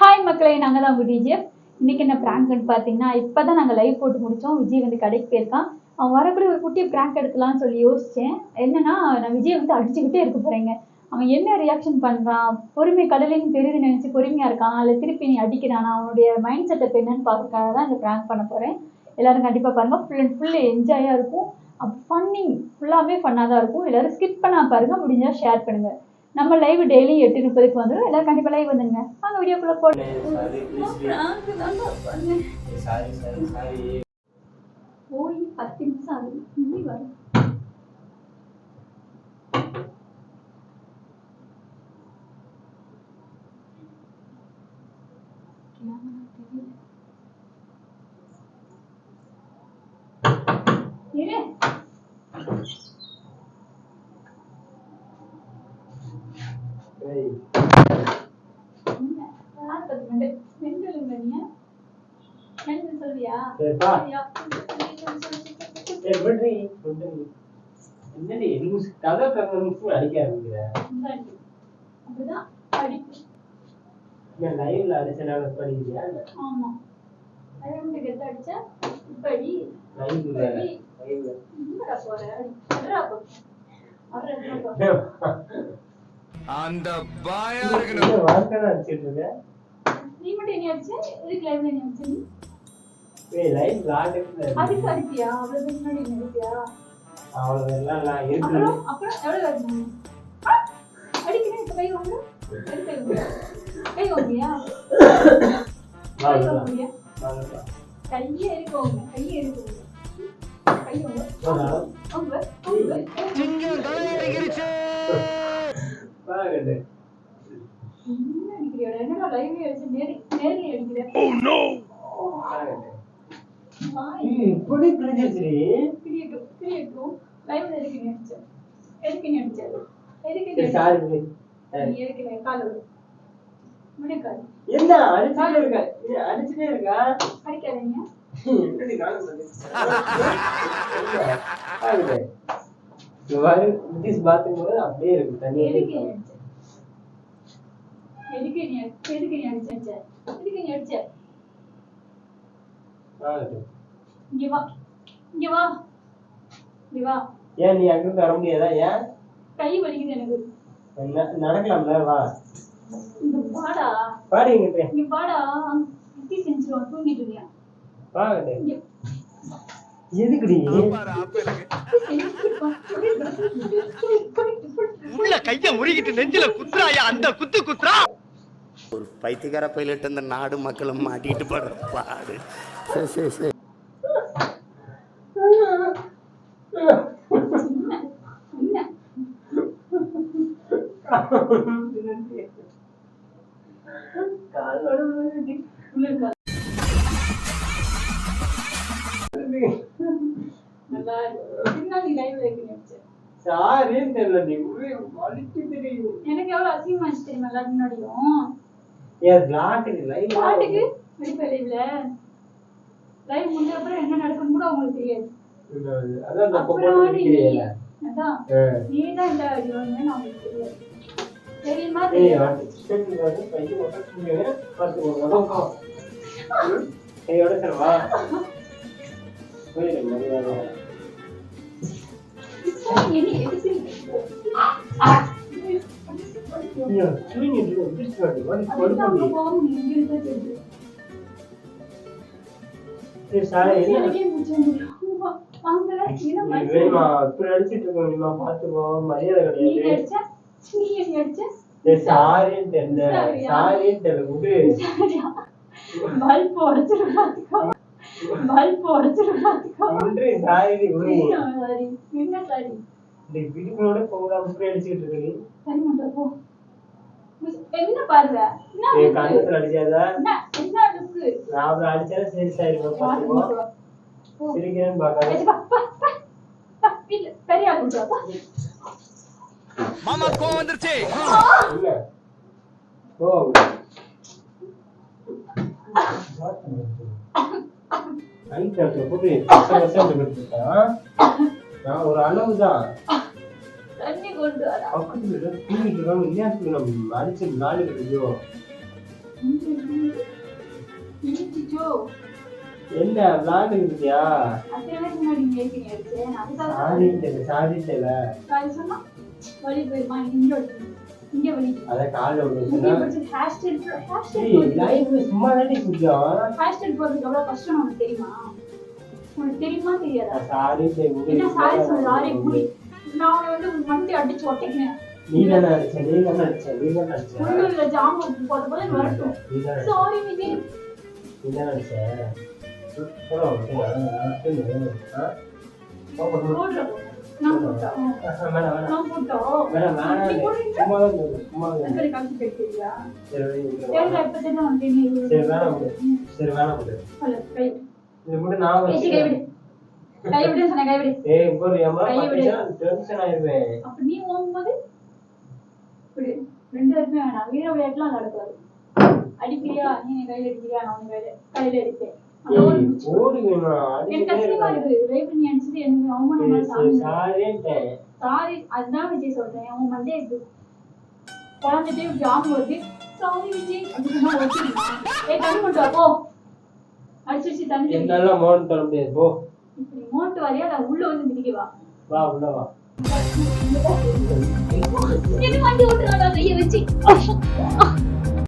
Hi மக்களை நாங்கள் தான் விஜய் இன்னைக்கு என்ன ப்ராங்க்னு பார்த்தீங்கன்னா இப்போ தான் நாங்கள் லைவ் போட்டு முடித்தோம் விஜய் வந்து கடைக்கு போயிருக்கான். அவன் வரக்கூடிய ஒரு குட்டி ப்ராங்க் எடுக்கலாம்னு சொல்லி யோசித்தேன் என்னன்னா நான் விஜய் வந்து அடிச்சுக்கிட்டே இருக்க போகிறேங்க அவன் என்ன ரியாக்ஷன் பண்ணுறான் பொறுமை கடலின்னு தெரியுது நினச்சி பொறுமையாக இருக்கான்? இல்லை திருப்பி நீ அடிக்கிறானா? அவனுடைய மைண்ட் செட்டப் என்னன்னு பார்க்கறதுக்காக தான் இந்த ப்ராங்க் பண்ண போகிறேன் எல்லோரும் கண்டிப்பாக பாருங்கள் ஃபுல் அண்ட் ஃபுல் என்ஜாயாக இருக்கும். அப்போ ஃபன்னிங் ஃபுல்லாகவே ஃபன்னாக தான் இருக்கும். எல்லாரும் ஸ்கிப் பண்ணால் பாருங்கள் முடிஞ்சால் ஷேர் பண்ணுங்கள் நம்ம லைவ் டெய்லி எட்டு முப்பதுக்கு வந்துடும் எல்லாரும் கண்டிப்பாக லைவ் வந்துடுங்க வாங்க வீடியோக்குள்ளே போட்டு போய் பத்து நிமிஷம் ஆகுது. இன்னி வரும் இரு. என்னடி லூஸ் கதை அடிக்க ஆரம்பிக்கிற. அப்படிதான் படிப்பு. படிக்கிறியா? ஆமா. ரெண்டு கெத்த அடிச்சா இப்படி லைவ்ல இப்படி. லைவ்ல எங்கடா போற? அட்ரா போ. அட்ரா போ? அந்த பாயா இருக்கணும். வார்த்தை அடிச்சிட்டு இருக்க. நீ மட்டும் என்ன அடிச்ச எதுக்கு லைவ்ல என்ன அடிச்ச நீ ஏய் லைவ் லாட்டுல அதுக்கு அவ்வளவு பேர் முன்னாடி என்ன அடிப்பியா அவ்வளவு எல்லாம் நான் இருக்கு. அப்புறம் அப்புறம் எவ்வளவு அடிச்சீங்க அடிக்கிறேன் இப்ப கை வாங்க. கை வாங்க. கை வாங்கியா கை வாங்கியா கையே இருக்கவங்க கையே இருக்கவங்க கை வாங்க. போடா. அவங்க அவங்க சிங்கம் தலையறிகிருச்சு பாருங்க. இப்படி கிரியேட்டும் லைவ்ல எதுக்கு நீ அடிச்ச? எதுக்கு நீ அடிச்ச? எதுக்கு சரி எதுக்கு நீ கால் முடிக்காது என்ன அடிச்சுட்டே இருக்க? அடிச்சுட்டே இருக்கா? அடிக்காதீங்க. அப்படியே இருக்கு தண்ணி எதுக்கு நீ எதுக்கு நீ அடிச்ச? எதுக்கு நீ அடிச்ச. இங்க வா. இங்க வா. இங்க வா. ஏன் நீ அங்கிருந்து வர முடியாதா? ஏன்? கை வலிக்குது எனக்கு. நடக்கலாம்ல வா. இங்க பாடி இங்க வாடா. குட்டி செஞ்சிருவான் தூங்கிட்டு இருக்கியா? பாருங்க இங்க. எதுக்குடி? உள்ள கைய முறிக்கிட்டு நெஞ்சில குத்துறாயா? அந்த குத்து குத்துறா. ஒரு பைத்தியக்கார பைலட் அந்த நாடு மக்களும் மாட்டிட்டு படுற பாடு. சரி சரி சரி நல்லா இருக்கு. பின்னாடி லைவ்ல இருக்கு சாரின்னு தெரியல நீ தெரியும் எனக்கு எவ்வளவு அசிங்கமா இருந்துச்சு தெரியுமா எல்லாரும் முன்னாடியும் ஏன் லாட்டுக்கு லைவ் லைவ்ல லைவ் முடிஞ்ச அப்புறம் என்ன நடக்கும்னு கூட அவங்களுக்கு தெரியாது அதான் அந்த அப்புறம் பொண்ணு நீ நிக்கிறீல்ல. அதான் ஆ. நீ தான் இந்த அடி வாங்குவேன்னு அவங்களுக்கு தெரியாது தெரியுமா ஏய், தெரியாது வந்து சிக்கன் வந்து பையன் மட்டும் தூங்குங்க. பார்த்துக்கோங்க. வா. ம்? ஏய், அதுதான் படுக்க அங்க வை. போகும் நீ இங்க இருக்க தெரியுது ஏய், சாரி, என்ன? வேணுமா, இப்படி அடிச்சிட்டு இருக்க முடியுமா? பார்த்துக்கோ, மரியாதை கிடையாது. சாரின்னு தெரியல. சாரின்னு தெரியல, விடு. பல்ப் உடைச்சிரு பாத்துக்கோ. பல்ப் உடைச்சிரு பாத்துக்கோ. விட்ரு, சாரிடி, விடு. சாரி? என்ன சாரி? இந்த வீட்டுக்குள்ளோட போகாம இப்படி அடிச்சிட்டு இருக்க. சரி மட்டும் போ. பாருங்க. என்ன? நான் அவளை சரி. சிரிக்கிறேன்னு பெரிய ஆள். மாமா கோவம் வந்துருச்சு இல்ல. ஓ. போட்டு. நான் ஒரு அளவுதான் தண்ணி கொண்டு வரா. பக்கத்துல தூங்கிட்டு இருக்காங்க இல்லையா நம்ம அடிச்சு நாலு. இடிச்சிச்சோ என்ன விளாண்டு இருக்கியா? சாரி சொன்னா வலி போயிருமா? இங்க இங்க வலி அத கால இங்க விடுச்சுன்னா பிடிச்சி hair style hair style life சும்மா தாண்டி குடிக்கும் ஹேர் ஸ்டைல் போடுறதுக்கு எவ்வளவு கஷ்டம் தெரியுமா? உனக்கு தெரியுமா தெரியாதா? சாரி என்ன சாரி சொல்லு சாரி நான் உன்னை வந்து உன் அடிச்சு நீ தானே அடிச்ச நீ தானே அடிச்ச நீ தானே அடிச்ச. உள்ளூர்ல ஜாம் போட்ட போல வரட்டும். சாரி விஜய். நீ தானே அடிச்ச. சரி வேணாம் விடு சரி வேணாம் விடு அல்ல கை இது மட்டும் நான் ஏச்சி கை விடு கை விடு சொன்ன கை விடு ஏய் போரு ஏமா கை விடு. டென்ஷன் ஆயிருவேன் அப்ப நீ ஓங்கும்போது விடு. ரெண்டு பேருமே வேணாம். வீர விளையாட்டுலாம் நடக்காது. அடிக்கிறியா? நீ என் கையில அடிக்கிறியா? நான் உன் கையில கையில அடிப்பேன். அதோட ஏய் முடிச்சு. ஓடி வேணா எனக்கு கஷ்டமா இருக்கு ரைப் நீ அடிச்சது எனக்கு அவமானமா சாமி. சாரின்ட்டேன் சாரி அதுதான் விஜய் சொல்றேன். உன் மண்டே இருக்கு குழந்தைட்டே ஜாம் வருது சாரி விஜய். அப்படின்னு வச்சுருமா ஏ தண்ணி கொண்டு வா போ. அடிச்சு தண்ணி தெளி. என்னால மோன் தர முடியாது போ. இப்படி மோட்டு வரையா நான் உள்ள வந்து மிதிக்கவா வா உள்ள வா. என்ன வண்டி ஓட்டுறாடா கைய வச்சு.